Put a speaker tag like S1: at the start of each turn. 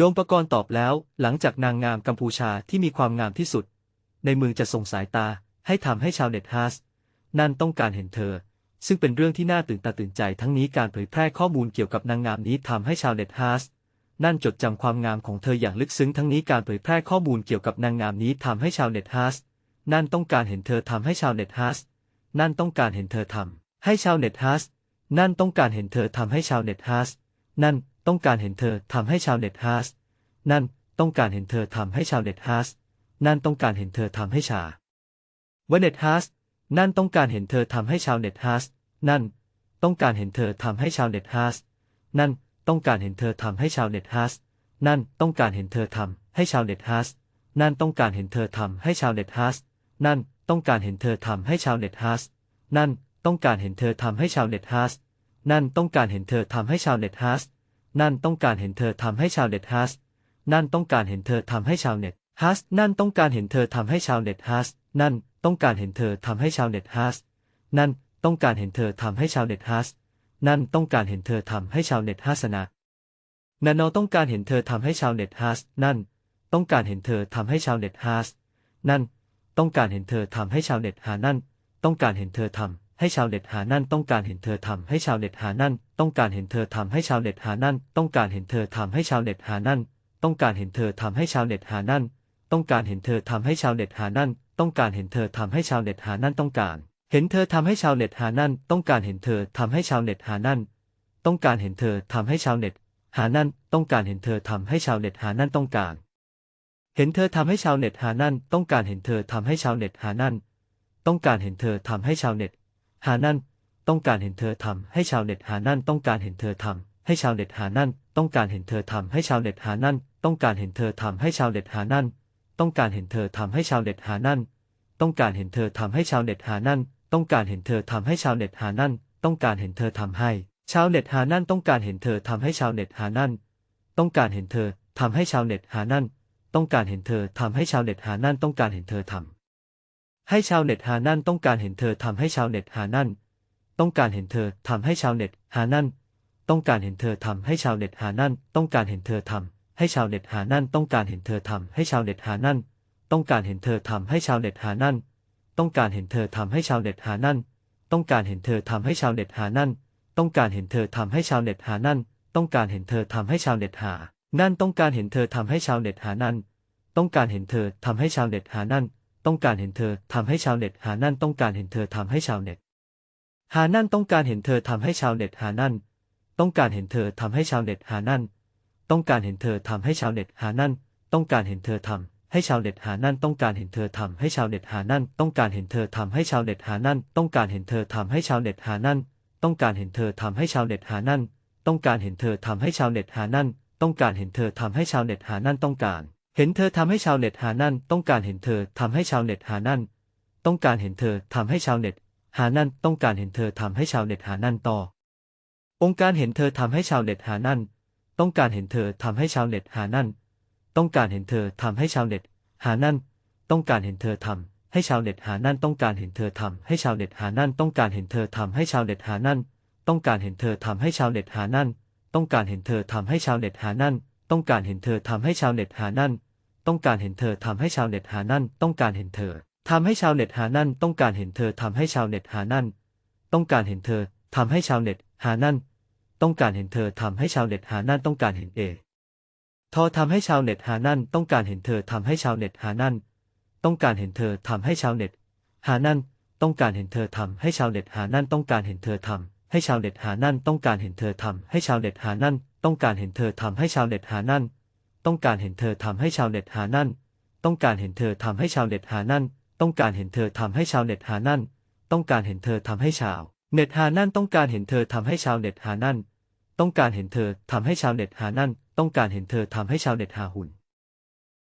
S1: โดมปกรณ์ตอบแล้วหลังจากนางงามกัมพูชาที่มีความงามที่สุด ในเมืองจะส่งสายตาให้ทำให้ชาวเน็ตฮัสนั่นต้องการเห็นเธอ ซึ่งเป็นเรื่องที่น่าตื่นตาตื่นใจทั้งนี้การเผยแพร่ข้อมูลเกี่ยวกับนางงามนี้ทำให้ชาวเน็ตฮัสนั่นจดจำความงามของเธออย่างลึกซึ้งทั้งนี้การเผยแพร่ข้อมูลเกี่ยวกับนางงามนี้ทำให้ชาวเน็ตฮัสนั่นต้องการเห็นเธอทำให้ชาวเน็ตฮัสนั่นต้องการเห็นเธอทำให้ชาวเน็ตฮัสนั่นต้องการเห็นเธอทำให้ชาวเน็ตฮัสนั่น ต้องการเห็นเธอทำให้ชาวเน็ตฮัสนั่นต้องการเห็นเธอทำให้ชาวเน็ตฮัสนั่นต้องการเห็นเธอทำให้ชาวเน็ตฮัสนั่นต้องการเห็นเธอทำให้ชาวเน็ตฮัสนั่นต้องการเห็นเธอทำให้ชาวเน็ตฮัสนั่นต้องการเห็นเธอทำให้ชาวเน็ตฮัสนั่นต้องการเห็นเธอทำให้ชาวเน็ตฮัสนั่นต้องการเห็นเธอทำให้ชาวเน็ตฮัสนั่นต้องการเห็นเธอทำให้ชาวเน็ตฮัสนั่นต้องการเห็นเธอทำให้ชาวเน็ตฮัสนั่นต้องการเห็นเธอทำให้ชาวเน็ตฮัส นั่นต้องการเห็นเธอทำให้ชาวเน็ตฮัสนั่นต้องการเห็นเธอทำให้ชาวเน็ตฮัสนั่นต้องการเห็นเธอทำให้ชาวเน็ตฮัสนั่นต้องการเห็นเธอทำให้ชาวเน็ตฮัสนั่นต้องการเห็นเธอทำให้ชาวเน็ตฮัสนั่นต้องการเห็นเธอทำให้ชาวเน็ตฮัสนะนันนอต้องการเห็นเธอทำให้ชาวเน็ตฮัสนั่นต้องการเห็นเธอทำให้ชาวเน็ตฮัสนั่นต้องการเห็นเธอทำให้ชาวเน็ตหานั่นต้องการเห็นเธอทำ ให้ชาวเน็ตหานั่นต้องการเห็นเธอทำให้ชาวเน็ตหานั่นต้องการเห็นเธอทำให้ชาวเน็ตหานั่นต้องการเห็นเธอทำให้ชาวเน็ตหานั่นต้องการเห็นเธอทำให้ชาวเน็ตหานั่นต้องการเห็นเธอทำให้ชาวเน็ตหานั่นต้องการเห็นเธอทำให้ชาวเน็ตหานั่นต้องการ เห็นเธอทำให้ชาวเน็ตหานั่นต้องการเห็นเธอทำให้ชาวเน็ตหานั่นต้องการเห็นเธอทำให้ชาวเน็ตหานั่นต้องการเห็นเธอทำให้ชาวเน็ตหานั่นต้องการ เห็นเธอทำให้ชาวเน็ตหานั่นต้องการเห็นเธอทำให้ชาวเน็ตหานั่นต้องการเห็นเธอทำให้ชาวเน็ต หานั่นต้องการเห็นเธอทำให้ชาวเน็ตหานั่น ต้องการเห็นเธอทำให้ชาวเน็ตหานั่น ต้องการเห็นเธอทำให้ชาวเน็ตหานั่น ต้องการเห็นเธอทำให้ ชาวเน็ตหานั่น ต้องการเห็นเธอทำให้ชาวเน็ตหานั่น ต้องการเห็นเธอทำให้ชาวเน็ตหานั่น ต้องการเห็นเธอทำให้ชาวเน็ตหานั่น ต้องการเห็นเธอทำให้ชาวเน็ตหานั่นต้องการเห็นเธอทำให้ชาวเน็ตหานั่นต้องการเห็นเธอทำให้ชาวเน็ตหานั่นต้องการเห็นเธอทำให้ชาวเน็ตหานั่นต้องการเห็นเธอทำ ให้ชาวเน็ตหานั่นต้องการเห็นเธอทำให้ชาวเน็ตหานั่นต้องการเห็นเธอทำ ให้ชาวเน็ตหานั่นต้องการเห็นเธอทำ ให้ชาวเน็ตหานั่นต้องการเห็นเธอทำให้ชาวเน็ตหานั่นต้องการเห็นเธอทำให้ชาวเน็ตหานั่นต้องการเห็นเธอทำให้ชาวเน็ตหานั่นต้องการเห็นเธอทำให้ชาวเน็ตหานั่นต้องการเห็นเธอทำให้ชาวเน็ตหานั่นต้องการเห็นเธอทำให้ชาวเน็ตหานั่นต้องการเห็นเธอทำให้ชาวเน็ตหานั่นต้องการเห็นเธอทำให้ชาวเน็ตหานั่นต้องการเห็นเธอทำให้ชาวเน็ตหานั่น ต้องการเห็นเธอทำให้ชาวเน็ต หานั่นต้องการเห็นเธอทำให้ชาวเน็ต หานั่นต้องการเห็นเธอทำให้ชาวเน็ต หานั่น ต้องการเห็นเธอทำให้ชาวเน็ต หานั่น ต้องการเห็นเธอทำให้ชาวเน็ต หานั่น ต้องการเห็นเธอทำให้ชาวเน็ตหานั่นต้องการเห็นเธอทำให้ชาวเน็ตหานั่น ต้องการเห็นเธอทำให้ชาวเน็ตหานั่น ต้องการเห็นเธอทำให้ชาวเน็ตหานั่น ต้องการเห็นเธอทำให้ชาวเน็ตหานั่น ต้องการเห็นเธอทำให้ชาวเน็ตหานั่น ต้องการเห็นเธอทำให้ชาวเน็ตหานั่นต้องการ เห็นเธอทำให้ชาวเน็ตหานั่นต้องการเห็นเธอทำให้ชาวเน็ตหานั่นต้องการเห็นเธอทำให้ชาวเน็ตหานั่นต้องการเห็นเธอทำให้ชาวเน็ตหานั่นต่อ องค์การเห็นเธอทำให้ชาวเน็ตหานั่นต้องการเห็นเธอทำให้ชาวเน็ตหานั่นต้องการเห็นเธอทำให้ชาวเน็ตหานั่นต้องการเห็นเธอทำให้ชาวเน็ตหานั่นต้องการเห็นเธอทำให้ชาวเน็ตหานั่นต้องการเห็นเธอทำให้ชาวเน็ตหานั่นต้องการเห็นเธอทำให้ชาวเน็ตหานั่นต้องการเห็นเธอทำให้ชาวเน็ตหานั่นต้องการเห็นเธอทำให้ชาวเน็ตหานั่น ต้องการเห็นเธอทำให้ชาวเน็ตหานั่นต้องการเห็นเธอทำให้ชาวเน็ตหานั่นต้องการเห็นเธอทำให้ชาวเน็ตหานั่นต้องการเห็นเธอทำให้ชาวเน็ตหานั่นต้องการเห็นเธอทำให้ชาวเน็ตหานั่นต้องการเห็นเอทอทำให้ชาวเน็ตหานั่นต้องการเห็นเธอทำให้ชาวเน็ตหานั่นต้องการเห็นเธอทำให้ชาวเน็ตหานั่นต้องการเห็นเธอทำให้ชาวเน็ตหานั่นต้องการเห็นเธอทำให้ชาวเน็ตหานั่นต้องการเห็นเธอทำให้ชาวเน็ตหานั่นต้องการเห็นเธอทำให้ชาวเน็ตหานั่น ต้องการเห็นเธอทำให้ชาวเน็ตหานั่น ต้องการเห็นเธอทำให้ชาวเน็ตหานั่น ต้องการเห็นเธอทำให้ชาวเน็ตหานั่น ต้องการเห็นเธอทำให้ชาว เน็ตหานั่นต้องการเห็นเธอทำให้ชาวเน็ตหานั่น ต้องการเห็นเธอทำให้ชาวเน็ตหานั่น ต้องการเห็นเธอทำให้ชาวเน็ตหาหุ่น